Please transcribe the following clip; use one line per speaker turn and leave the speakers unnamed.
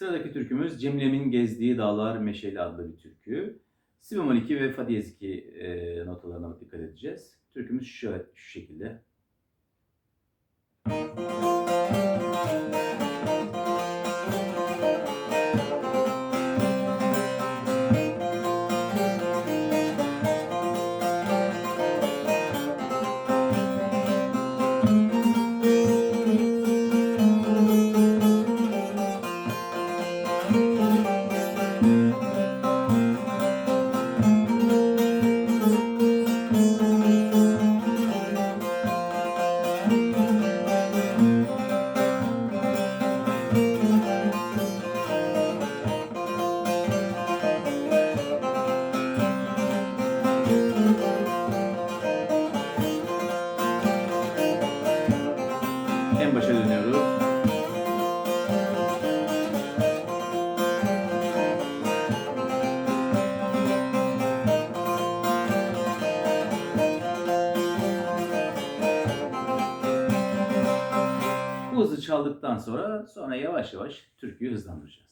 Sıradaki türkümüz Cemil'in gezdiği dağlar meşeli adlı bir türkü. Si bemol 2 ve fa diyez 2 e, notalarına dikkat edeceğiz. Türkümüz şu, şu şekilde. En başa dönüyoruz. Hızı çaldıktan sonra sonra yavaş yavaş türküyü hızlandıracağız.